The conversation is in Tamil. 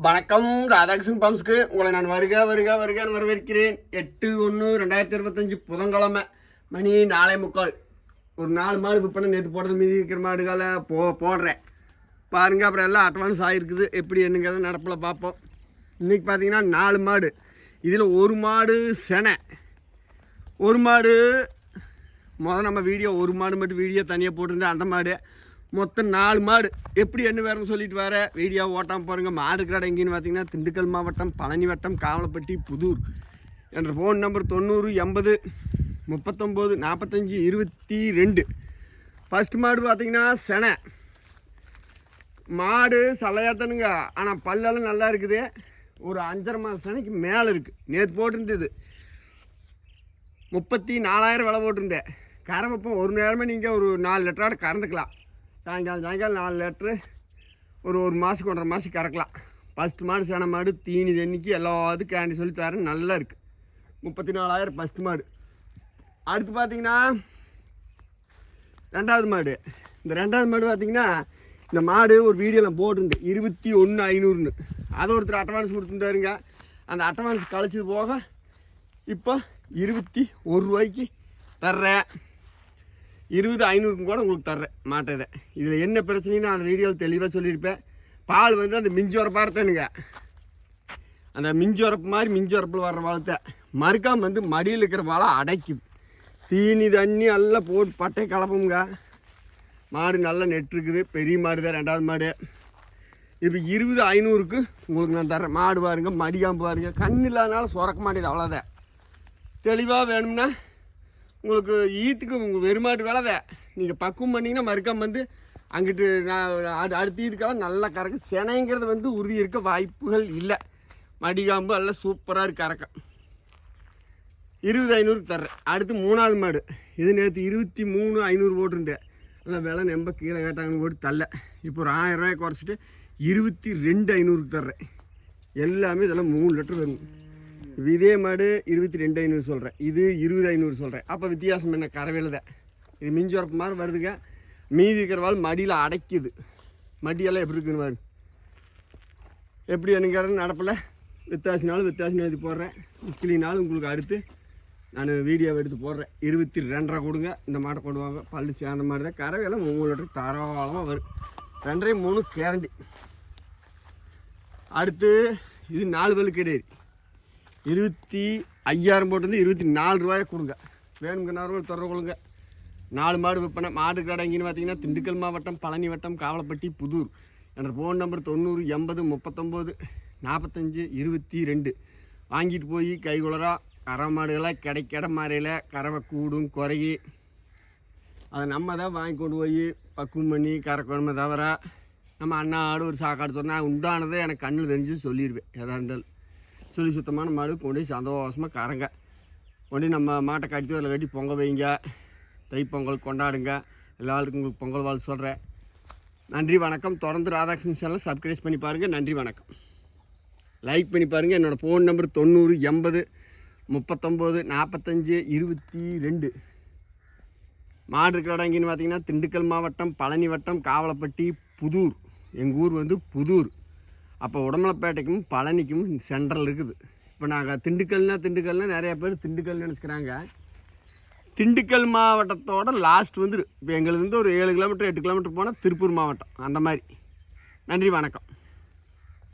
வணக்கம் ராதாகிருஷ்ணன் பம்ஸ்க்கு உங்களை நான் வருக வருக வருகன்னு வரவேற்கிறேன். எட்டு ஒன்று ரெண்டாயிரத்தி இருபத்தஞ்சி புதன்கிழமை மணி நாளை முக்கால். ஒரு நாலு மாடு விற்பனை நேற்று போடுறது மீதி இருக்கிற மாடுகளை போ போடுறேன். பாருங்கள் அப்புறம் எல்லாம் அட்வான்ஸ் ஆகிருக்குது. எப்படி என்னங்கிறத நடப்பில் பார்ப்போம். இன்றைக்கி பார்த்தீங்கன்னா நாலு மாடு. இதில் ஒரு மாடு செனை. ஒரு மாடு முதல் நம்ம வீடியோ ஒரு மாடு மட்டும் வீடியோ தனியாக போட்டிருந்தேன். அந்த மாடு மொத்தம் நாலு மாடு. எப்படி என்ன வேறும்னு சொல்லிட்டு வர? வீடியோ ஓட்டாமல் பாருங்கள் மாடு கடை எங்கேன்னு பார்த்தீங்கன்னா திண்டுக்கல் மாவட்டம் பழனி வட்டம் காவலப்பட்டி புதூர். என்ற ஃபோன் நம்பர் தொண்ணூறு எண்பது முப்பத்தொம்போது நாற்பத்தஞ்சி இருபத்தி ரெண்டு. ஃபஸ்ட் மாடு பார்த்தீங்கன்னா செனை. மாடு சலையாத்தனுங்க. ஆனால் பல்லெல்லாம் நல்லா இருக்குது. ஒரு அஞ்சரை மாதம் சனைக்கு மேலே இருக்குது நேற்று போட்டிருந்தது. முப்பத்தி நாலாயிரம் விலை போட்டிருந்தேன். கரம்பப்போ ஒரு நேரமே நீங்கள் ஒரு நாலு லிட்டராடு கறந்துக்கலாம். சாயங்காலம் சாயங்காலம் நாலு லிட்ரு ஒரு ஒரு மாதத்துக்கு ஒன்றரை மாதத்துக்கு கறக்கலாம். ஃபஸ்ட்டு மாடு சேன மாடு தீனி தண்ணிக்கு எல்லாத்துக்கும் கேண்டி சொல்லி தரேன். நல்லா இருக்குது முப்பத்தி நாலாயிரம் ஃபஸ்ட்டு மாடு. அடுத்து பார்த்தீங்கன்னா ரெண்டாவது மாடு. இந்த ரெண்டாவது மாடு பார்த்தீங்கன்னா இந்த மாடு ஒரு வீடியோவில் போட்டிருந்தேன். இருபத்தி ஒன்று ஐநூறுன்னு. அதை ஒருத்தர் அட்வான்ஸ் கொடுத்துருந்தாருங்க. அந்த அட்வான்ஸ் கழிச்சது போக இப்போ இருபத்தி ஒரு ரூபாய்க்கு தர்றேன். இருபது ஐநூறுக்கும் கூட உங்களுக்கு தர்றேன் மாட்டை இதில் என்ன பிரச்சனைன்னு அந்த வீடியோவில் தெளிவாக சொல்லியிருப்பேன். பால் வந்து அந்த மிஞ்சி வரப்பு பார்த்தேனுங்க அந்த மிஞ்சி உரப்பு மாதிரி மிஞ்சி உரப்பில் வர்ற பாலத்தை மறுக்காம வந்து மடியில் இருக்கிற பாலை அடைக்குது. தீனி தண்ணி எல்லாம் போட்டு பட்டை கலப்புங்க மாடு நல்லா நெட் இருக்குது பெரிய மாடு தான் ரெண்டாவது மாடு. இப்போ இருபது ஐநூறுக்கு உங்களுக்கு நான் தர்றேன். மாடு பாருங்க மடிக்காம்பு பாருங்க. கண் இல்லாதனால சுரக்க மாட்டேது அவ்வளோதான் தெளிவாக வேணும்னா உங்களுக்கு ஈத்துக்கு உங்களுக்கு வெறுமாட்டு விளவை நீங்கள் பக்குவம் பண்ணிங்கன்னா மறுக்காம வந்து அங்கிட்டு நான் அடு அடுத்த ஈத்துக்காக நல்லா கறக்கு செனைங்கிறது வந்து உறுதி இருக்க வாய்ப்புகள் இல்லை. மடிகாம்பு எல்லாம் சூப்பராக இருக்கு கறக்கம் இருபது ஐநூறுக்கு தர்றேன். அடுத்து மூணாவது மாடு. இது நேற்று இருபத்தி மூணு ஐநூறு போட்டிருந்தேன். அந்த விலை நம்ப கீழே கேட்டாங்கன்னு போட்டு தரல. இப்போ ஒரு ஆயிரம் ரூபாய் குறைச்சிட்டு இருபத்தி ரெண்டு ஐநூறுக்கு தர்றேன். எல்லாமே இதெல்லாம் மூணு லிட்டர் வரும் இதே மாடு இருபத்தி ரெண்டு ஐநூறு சொல்கிறேன் இது இருபது ஐநூறு சொல்கிறேன் அப்போ வித்தியாசம் என்ன? கரவையில் தான் இது மிஞ்சி உரப்பு மாதிரி வருதுங்க. மீதி இருக்கிறவாள் மடியில் அடைக்குது. மடியெல்லாம் எப்படி இருக்குன்னு பாருங்க எப்படி எனக்கிறது நடப்பில். வித்தாசினாலும் வித்தாசினம் எழுதி போடுறேன். கிளினாலும் உங்களுக்கு அடுத்து நான் வீடியோவை எடுத்து போடுறேன். இருபத்தி ரெண்டரை கொடுங்க. இந்த மாட்டை கொண்டு வாங்க. பல்லு சேர்ந்த மாதிரி தான். கறவையெல்லாம் உங்களோட தரவாளமாக தாராளமாக வரும். ரெண்டரை மூணு கேரண்டி. அடுத்து இது நாலு பல்லு கிடையாது இருபத்தி ஐயாயிரம் போட்டு இருபத்தி நாலு ரூபாயை கொடுங்க. வேணுங்க தொடர்பு தொடர கொள்ளுங்க. நாலு மாடு விற்பனை. மாடு கடை எங்கேன்னு பார்த்தீங்கன்னா திண்டுக்கல் மாவட்டம் பழனி வட்டம் காவலப்பட்டி புதூர். என்ற ஃபோன் நம்பர் தொண்ணூறு எண்பது முப்பத்தொம்போது நாற்பத்தஞ்சு இருபத்தி ரெண்டு. வாங்கிட்டு போய் கைகுளரா கரை மாடுகளாக கிடைக்கிட மாதிரியில் கறவை கூடும் குறையி அதை நம்ம தான் வாங்கி கொண்டு போய் பக்குவம் பண்ணி கறக்கணுமே தவிர நம்ம அண்ணா ஆடு ஒரு சாக்காடு சொன்னால் உண்டானதை எனக்கு கண்ணில் தெரிஞ்சு சொல்லிடுவேன் எதாக இருந்தாலும். சொல்லி சுத்தமான மாடு கொண்டு போய் சந்தோஷமாக கரங்க கொண்டு போய் நம்ம மாட்டை கட்டி அதில் கட்டி பொங்கல் வைங்க. தைப்பொங்கல் கொண்டாடுங்க. எல்லாருக்கும் உங்களுக்கு பொங்கல் வாழ் சொல்கிறேன் நன்றி வணக்கம். தொடர்ந்து ராதாகிருஷ்ணன் சேனலை சப்ஸ்கிரைப் பண்ணி பாருங்கள் நன்றி வணக்கம். லைக் பண்ணி பாருங்கள் என்னோடய ஃபோன் நம்பர் தொண்ணூறு எண்பது முப்பத்தொம்போது நாற்பத்தஞ்சு இருபத்தி ரெண்டு. மாடு இருக்கிற இடம் எங்கேன்னு பார்த்தீங்கன்னா திண்டுக்கல் மாவட்டம் பழனி வட்டம் காவலப்பட்டி புதூர். எங்கள் ஊர் வந்து புதூர். அப்போ உடம்பலப்பேட்டைக்கும் பழனிக்கும் சென்ட்ரல் இருக்குது. இப்போ நாங்கள் திண்டுக்கல்னா திண்டுக்கல்னா நிறைய பேர் திண்டுக்கல் நினச்சிக்கிறாங்க. திண்டுக்கல் மாவட்டத்தோட லாஸ்ட் வந்துடும் இப்போ எங்களுக்கு வந்து ஒரு ஏழு கிலோமீட்டர் எட்டு கிலோமீட்டர் போனால் திருப்பூர் மாவட்டம். அந்த மாதிரி. நன்றி வணக்கம்.